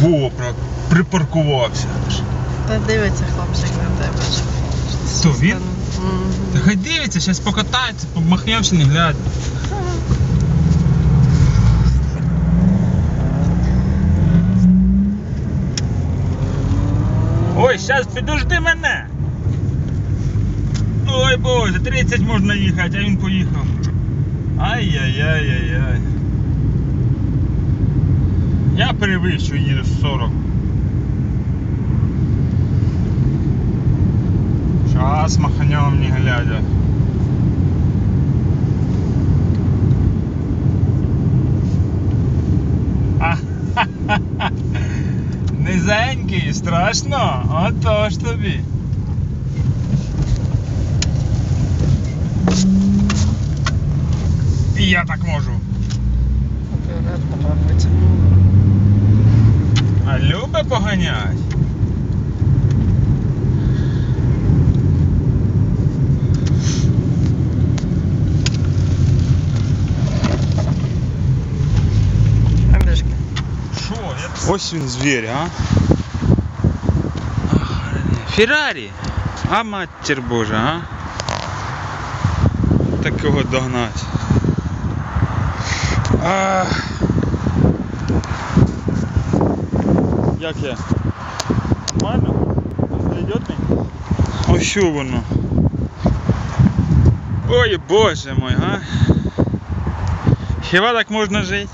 Во, про- припаркувався. Та дивиться хлопчик на тебе. Хто, він? Та хай дивиться, зараз покатається, помахнявся, не глядя. Ой, зараз підожди мене. Ой боже, 30 можна їхати, а він поїхав. Ай-яй-яй-яй-яй. перевищу їду 40. Щас маханем не глядя. А, Низенький, страшно? Отож тобі. І я так можу. поганять. Андешки. Що? Я... Ось він звір, а? Феррарі. А матір Божа, а? Такого догнать. А... Як я? Нормально? Зайдет мені? Ось що воно. Ой, боже мой, а? Хіба так можна жити?